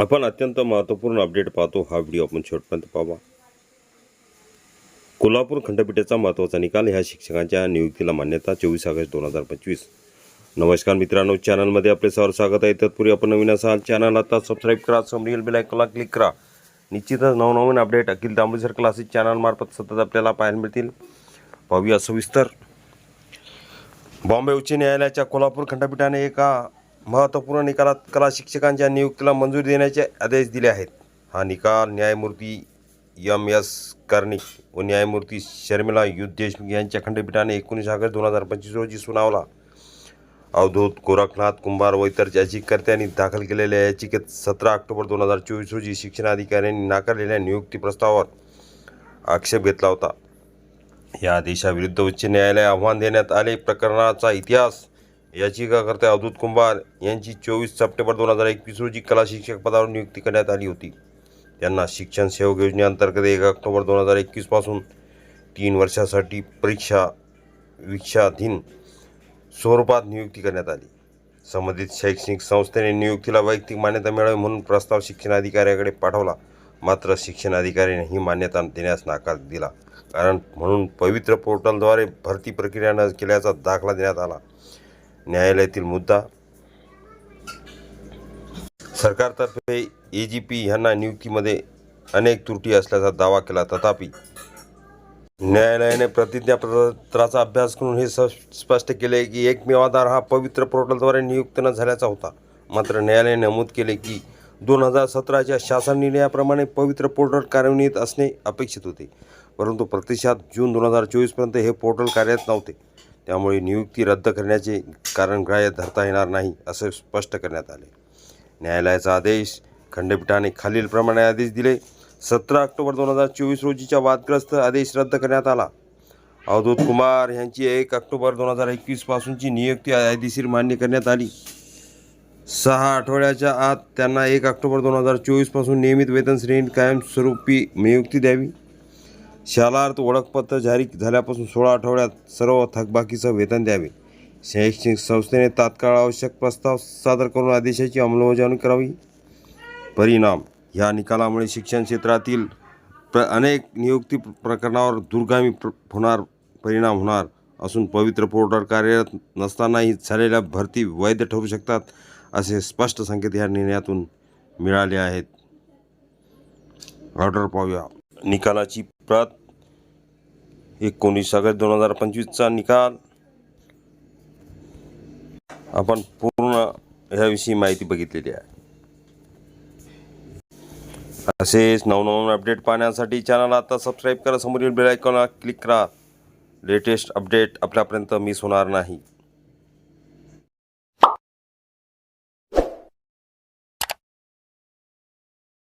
आपण अत्यंत महत्त्वपूर्ण अपडेट पाहतो. हा व्हिडिओ आपण शेवटपर्यंत पाहावा. कोल्हापूर खंडपीठाचा महत्त्वाचा निकाल ह्या शिक्षकांच्या नियुक्तीला मान्यता चोवीस ऑगस्ट दोन हजार पंचवीस. नमस्कार मित्रांनो चॅनलमध्ये आपले सर्व स्वागत आहे. तत्पूर्वी आपण नवीन असाल चॅनल आता सबस्क्राईब करा समरील बेल आयकॉनला क्लिक करा. निश्चितच नवनवीन अपडेट अखिल दामोदर क्लासेस चॅनलमार्फत सतत आपल्याला पाहायला मिळतील. पाहूया सविस्तर. बॉम्बे उच्च न्यायालयाच्या कोल्हापूर खंडपीठाने एका महत्त्वपूर्ण निकालात कला शिक्षकांच्या नियुक्तीला मंजुरी देण्याचे आदेश दिले आहेत. हा निकाल न्यायमूर्ती एम एस कर्णिक व न्यायमूर्ती शर्मिला युद्ध देशमुख यांच्या खंडपीठाने एकोणीस ऑगस्ट दोन हजार पंचवीस रोजी सुनावला. अवधूत गोरखनाथ कुंभार व इतर याचिकाकर्त्यांनी दाखल केलेल्या याचिकेत सतरा ऑक्टोबर दोन हजार चोवीस रोजी शिक्षणाधिकाऱ्यांनी नाकारलेल्या नियुक्ती प्रस्तावावर आक्षेप घेतला होता. या आदेशाविरुद्ध उच्च न्यायालय आव्हान देण्यात आले. प्रकरणाचा इतिहास याचिकाकर्ते अवधूत कुंभार यांची चोवीस सप्टेंबर दोन हजार एकवीस रोजी कला शिक्षक पदावर नियुक्ती करण्यात आली होती. त्यांना शिक्षण सेवक योजनेअंतर्गत एक ऑक्टोबर दोन हजार एकवीसपासून तीन वर्षासाठी परीक्षा विक्षाधीन स्वरूपात नियुक्ती करण्यात आली. संबंधित शैक्षणिक संस्थेने नियुक्तीला वैयक्तिक मान्यता मिळावी म्हणून प्रस्ताव शिक्षणाधिकाऱ्याकडे पाठवला. मात्र शिक्षणाधिकाऱ्याने ही मान्यता देण्यास नकार दिला. कारण म्हणून पवित्र पोर्टलद्वारे भरती प्रक्रिया न केल्याचा दाखला देण्यात आला. न्यायालयातील मुद्दा. सरकारतर्फे ए जी पी ह्यांना नियुक्तीमध्ये अनेक त्रुटी असल्याचा दावा केला. तथापि न्यायालयाने प्रतिज्ञापत्राचा अभ्यास करून हे स- स्पष्ट केले की एकमेव आधार हा पवित्र पोर्टलद्वारे नियुक्त न झाल्याचा होता. मात्र न्यायालयाने नमूद केले की दोन हजार सतराच्या शासन निर्णयाप्रमाणे पवित्र पोर्टल कार्यान्वित असणे अपेक्षित होते. परंतु प्रत्यक्षात जून दोन हजार चोवीसपर्यंत हे पोर्टल कार्यरत नव्हते. त्यामुळे नियुक्ती रद्द करण्याचे कारण ग्राह्य धरता येणार नाही असे स्पष्ट करण्यात आले. न्यायालयाचा आदेश खंडपीठाने खालीलप्रमाणे आदेश दिले. सतरा ऑक्टोबर दोन हजार चोवीस रोजीच्या वादग्रस्त आदेश रद्द करण्यात आला. अवधूत कुमार यांची एक ऑक्टोबर दोन हजार एकवीसपासूनची नियुक्ती कायदेशीर मान्य करण्यात आली. सहा आठवड्याच्या आत त्यांना एक ऑक्टोबर दोन हजार चोवीसपासून नियमित वेतन श्रेणी कायमस्वरूपी नियुक्ती द्यावी. शालार्थ ओळखपत्र जारी झाल्यापासून सोळा आठवड्यात सर्व थकबाकीचं वेतन द्यावे. शैक्षणिक संस्थेने तात्काळ आवश्यक प्रस्ताव सादर करून आदेशाची अंमलबजावणी करावी. परिणाम ह्या निकालामुळे शिक्षण क्षेत्रातील प्र अनेक नियुक्ती प्रकरणावर दूरगामी प्र होणार परिणाम होणार असून पवित्र पोर्टल कार्यरत नसतानाही झालेल्या भरती वैध ठरू शकतात असे स्पष्ट संकेत या निर्णयातून मिळाले आहेत. ऑर्डर पाहूया. निकालाची प्रत एकोणीस ऑगस्ट दोन हजार पंचवीसचा निकाल. आपण पूर्ण ह्याविषयी माहिती बघितलेली आहे. असेच नवनवीन अपडेट पाहण्यासाठी चॅनल आता सबस्क्राईब करा. समोरील बेल आयकॉनला क्लिक करा. लेटेस्ट अपडेट आपल्यापर्यंत मिस होणार नाही.